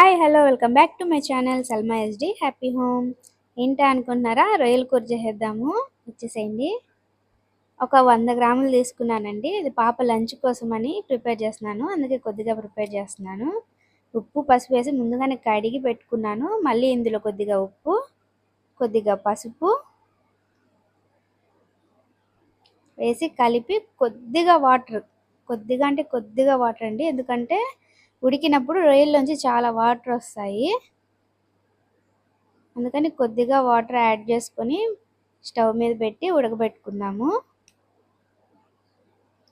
Hi hello welcome back to my channel Salma SD happy home. ఏంటా అనుకుంటున్నారా? రొయ్యల కూర చేసేద్దాము. వచ్చేసేయండి. ఒక వంద గ్రాములు తీసుకున్నానండి. ఇది పాప లంచ్ కోసం అని ప్రిపేర్ చేస్తున్నాను. అందుకే కొద్దిగా ప్రిపేర్ చేస్తున్నాను. ఉప్పు పసుపు వేసి ముందుగానే కడిగి పెట్టుకున్నాను. మళ్ళీ ఇందులో కొద్దిగా ఉప్పు కొద్దిగా పసుపు వేసి కలిపి కొద్దిగా వాటర్. కొద్దిగా అంటే కొద్దిగా వాటర్ అండి. ఎందుకంటే ఉడికినప్పుడు రొయ్యల్లోంచి చాలా వాటర్ వస్తాయి. అందుకని కొద్దిగా వాటర్ యాడ్ చేసుకొని స్టవ్ మీద పెట్టి ఉడకబెట్టుకుందాము.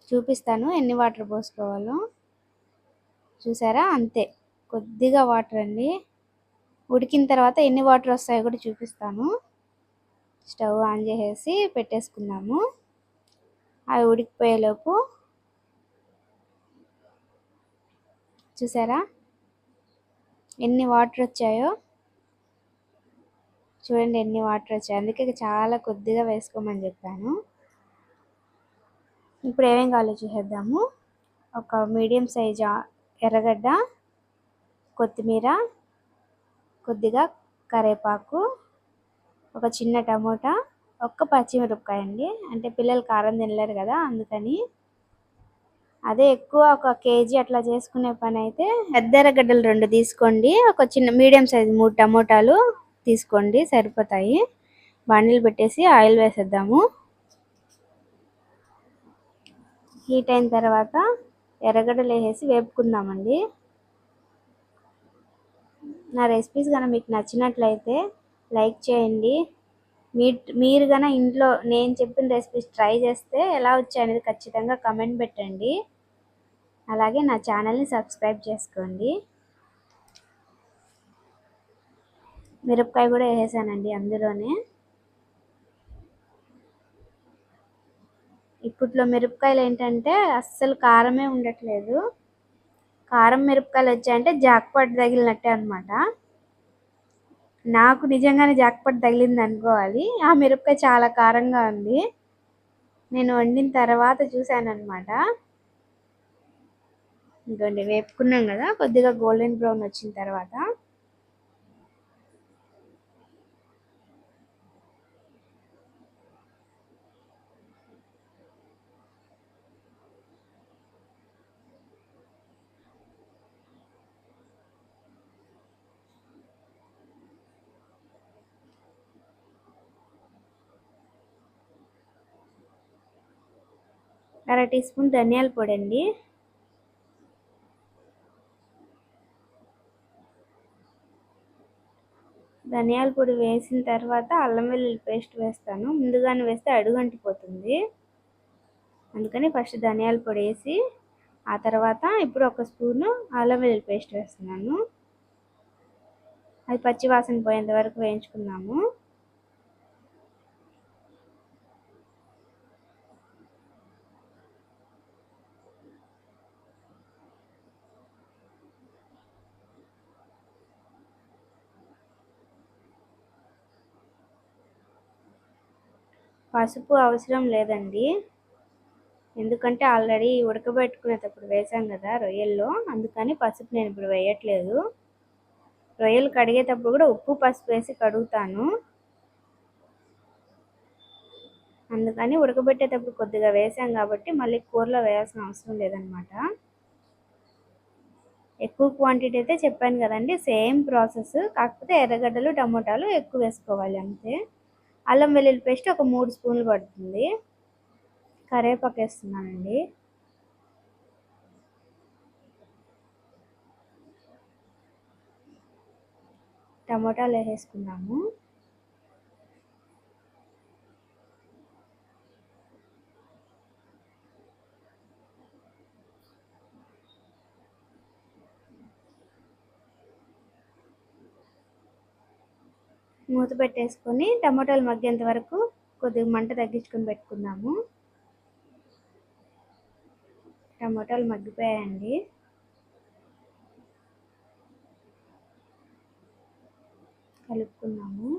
చూపిస్తాను ఎన్ని వాటర్ పోసుకోవాలో. చూసారా? అంతే. కొద్దిగా వాటర్ అండి. ఉడికిన తర్వాత ఎన్ని వాటర్ వస్తాయో కూడా చూపిస్తాను. స్టవ్ ఆన్ చేసేసి పెట్టేసుకున్నాము అవి ఉడికిపోయేలోపు చూసారా? ఎన్ని వాటర్ వచ్చాయో? చూడండి ఎన్ని వాటర్ వచ్చాయి. అందుకే చాలా కొద్దిగా వేసుకోమని చెప్పాను. ఇప్పుడు ఏమేం కావాలో చూసేద్దాము. ఒక మీడియం సైజ్ ఎర్రగడ్డ కొత్తిమీర కొద్దిగా కరేపాకు ఒక చిన్న టమోటా ఒక్క పచ్చిమిరపకాయ అండి అంటే పిల్లలు కారం తినలేరు కదా అందుకని. అదే ఎక్కువ ఒక కేజీ అట్లా చేసుకునే పని అయితే ఎద్దరగడ్డలు రెండు తీసుకోండి. ఒక చిన్న మీడియం సైజ్ మూడు టమోటాలు తీసుకోండి సరిపోతాయి. బండిలు పెట్టేసి ఆయిల్ వేసేద్దాము. హీట్ అయిన తర్వాత ఎర్రగడ్డలు వేసేసి వేపుకుందామండి. నా రెసిపీస్ కనుక మీకు నచ్చినట్లయితే లైక్ చేయండి. మీ మీరు కనుక ఇంట్లో నేను చెప్పిన రెసిపీస్ ట్రై చేస్తే ఎలా వచ్చాయనేది ఖచ్చితంగా కమెంట్ పెట్టండి. అలాగే నా ఛానల్ని సబ్స్క్రైబ్ చేసుకోండి. మిరపకాయ కూడా వేసానండి అందులోనే. ఇప్పట్లో మిరపకాయలు ఏంటంటే అస్సలు కారమే ఉండట్లేదు. కారం మిరపకాయలు వచ్చాయంటే జాక్పాట్ తగిలినట్టే అనమాట నాకు నిజంగానే జాక్పాట్ తగిలింది అనుకోవాలి. ఆ మిరపకాయ చాలా కారంగా ఉంది. నేను వండిన తర్వాత చూశాను అనమాట ఇంకోండి వేపుకున్నాం కదా కొద్దిగా గోల్డెన్ బ్రౌన్ వచ్చిన తర్వాత. అర టీ స్పూన్ ధనియాల పొడి అండి ధనియాల పొడి వేసిన తర్వాత అల్లం వెల్లుల్లి పేస్ట్ వేస్తాను. ముందుగానే వేస్తే అడుగంటిపోతుంది అందుకని ఫస్ట్ ధనియాల పొడి వేసి ఆ తర్వాత ఇప్పుడు ఒక స్పూను అల్లం వెల్లుల్లి పేస్ట్ వేస్తున్నాను. అది పచ్చి వాసన పోయేంత వరకు వేయించుకున్నాము పసుపు అవసరం లేదండి. ఎందుకంటే ఆల్రెడీ ఉడకబెట్టుకునేటప్పుడు వేసాం కదా రొయ్యల్లో. అందుకని పసుపు నేను ఇప్పుడు వేయట్లేదు. రొయ్యలు కడిగేటప్పుడు కూడా ఉప్పు పసుపు వేసి కడుగుతాను. అందుకని ఉడకబెట్టేటప్పుడు కొద్దిగా వేసాం కాబట్టి మళ్ళీ కూరలో వేయాల్సిన అవసరం లేదనమాట. ఎక్కువ క్వాంటిటీ అయితే చెప్పాను కదండి సేమ్ ప్రాసెస్. కాకపోతే ఎర్రగడ్డలు టమోటాలు ఎక్కువ వేసుకోవాలి అంతే. అల్లం వెల్లుల్లి పేస్ట్ ఒక మూడు స్పూన్లు పడుతుంది. కరేపాకు వేస్తున్నానండి. టమోటాలు వేసేసుకున్నాము. మూత పెట్టేసుకొని టమాటాలు మగ్గేంత వరకు కొద్దిగా మంట తగ్గించుకొని పెట్టుకుందాము. టమాటాలు మగ్గిపోయాయండి. కలుపుకున్నాము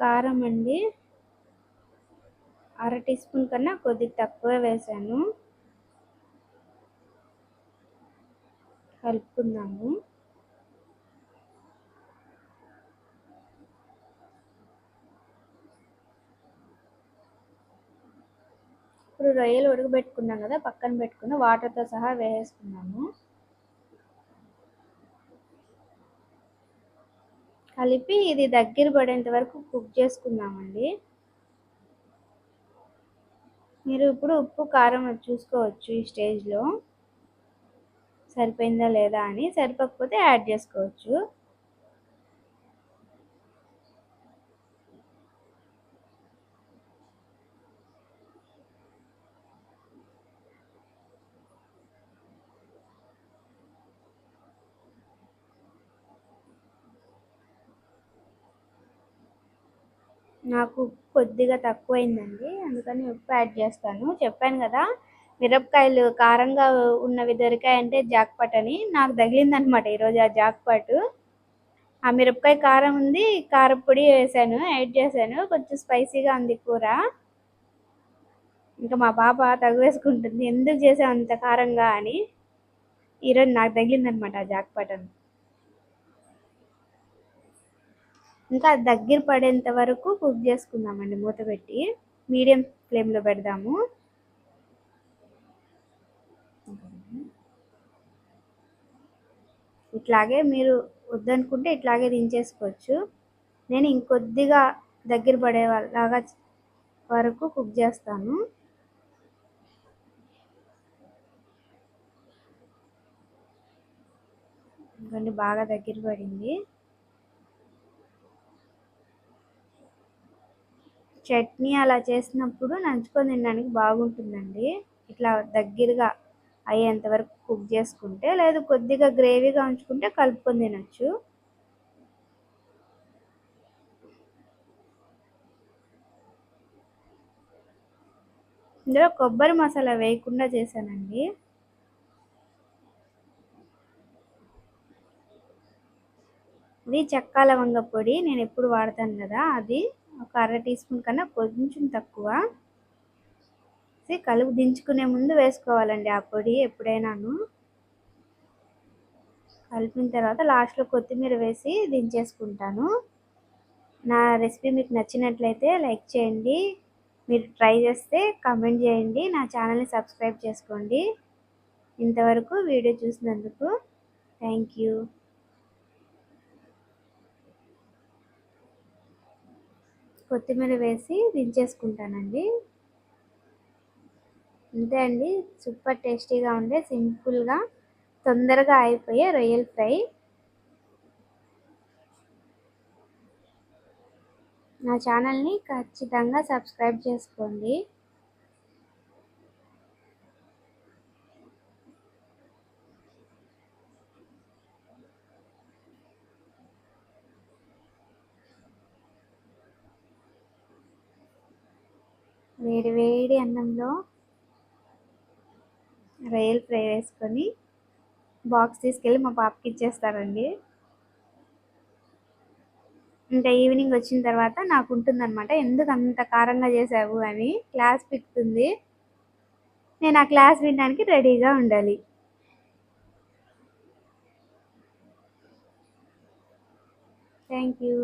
కారం అండి అర టీ స్పూన్ కన్నా కొద్దిగా తక్కువ వేసాను. కలుపుకుందాము. ఇప్పుడు రొయ్యలు ఉడకబెట్టుకున్నాం కదా పక్కన పెట్టుకుని వాటర్తో సహా వేసేసుకున్నాము. కలిపి ఇది దగ్గర పడేంత వరకు కుక్ చేసుకుందామండి. మీరు ఇప్పుడు ఉప్పు కారం చూసుకోవచ్చు ఈ స్టేజ్లో. సరిపోయిందా లేదా అని. సరిపోకపోతే యాడ్ చేసుకోవచ్చు. నాకు కొద్దిగా తక్కువైందండి. అందుకని ఉప్పు యాడ్ చేస్తాను. చెప్పాను కదా మిరపకాయలు కారంగా ఉన్నవి దొరికాయంటే జాక్పాట్ అని. నాకు తగిలిందనమాట ఈరోజు ఆ జాక్పాట్. ఆ మిరపకాయ కారం ఉంది కారపొడి వేసాను యాడ్ చేశాను. కొంచెం స్పైసీగా ఉంది కూర. ఇంకా మా పాప తగువేసుకుంటుంది ఎందుకు చేసావు అంత కారంగా అని. ఈరోజు నాకు తగిలిందనమాట ఆ జాక్పాట్ అని ఇంకా దగ్గర పడేంత వరకు కుక్ చేసుకుందామండి మూత పెట్టి. మీడియం ఫ్లేమ్లో పెడదాము. ఇట్లాగే మీరు వద్దనుకుంటే ఇట్లాగే దించేసుకోవచ్చు. నేను ఇంకొద్దిగా దగ్గర పడేలాగా వరకు కుక్ చేస్తాను. ఇంకొన్ని బాగా దగ్గర పడింది. చట్నీ అలా చేసినప్పుడు నంచుకొని తినడానికి బాగుంటుందండి. ఇట్లా దగ్గరగా అయ్యేంత వరకు కుక్ చేసుకుంటే లేదు కొద్దిగా గ్రేవీగా ఉంచుకుంటే కలుపుకొని తినచ్చు. ఇందులో కొబ్బరి మసాలా వేయకుండా చేశానండి. ఇది చెక్క లవంగ పొడి నేను ఎప్పుడు వాడతాను కదా అది. ఒక అర టీ స్పూన్ కన్నా కొంచెం తక్కువ. కలుపు దించుకునే ముందు వేసుకోవాలండి ఆ పొడి ఎప్పుడైనాను. కలిపిన తర్వాత లాస్ట్లో కొత్తిమీర వేసి దించేసుకుంటాను. నా రెసిపీ మీకు నచ్చినట్లయితే లైక్ చేయండి. మీరు ట్రై చేస్తే కమెంట్ చేయండి. నా ఛానల్ని సబ్స్క్రైబ్ చేసుకోండి. ఇంతవరకు వీడియో చూసినందుకు థ్యాంక్ యూ. కొత్తిమీర వేసి దించేసుకుంటానండి. అంతే అండి. సూపర్ టేస్టీగా ఉండే సింపుల్గా తొందరగా అయిపోయే రొయ్యల ఫ్రై. నా ఛానల్ని ఖచ్చితంగా సబ్స్క్రైబ్ చేసుకోండి. వేడి వేడి అన్నంలో రొయ్యలు ఫ్రై వేసుకొని బాక్స్ తీసుకెళ్ళి మా పాపకి ఇచ్చేస్తారండి. ఇంకా ఈవినింగ్ వచ్చిన తర్వాత నాకు ఉంటుందన్నమాట. ఎందుకు అంత కారంగా చేసావు? అని క్లాస్ పిక్తుంది నేను ఆ క్లాస్ వినడానికి రెడీగా ఉండాలి. Thank you.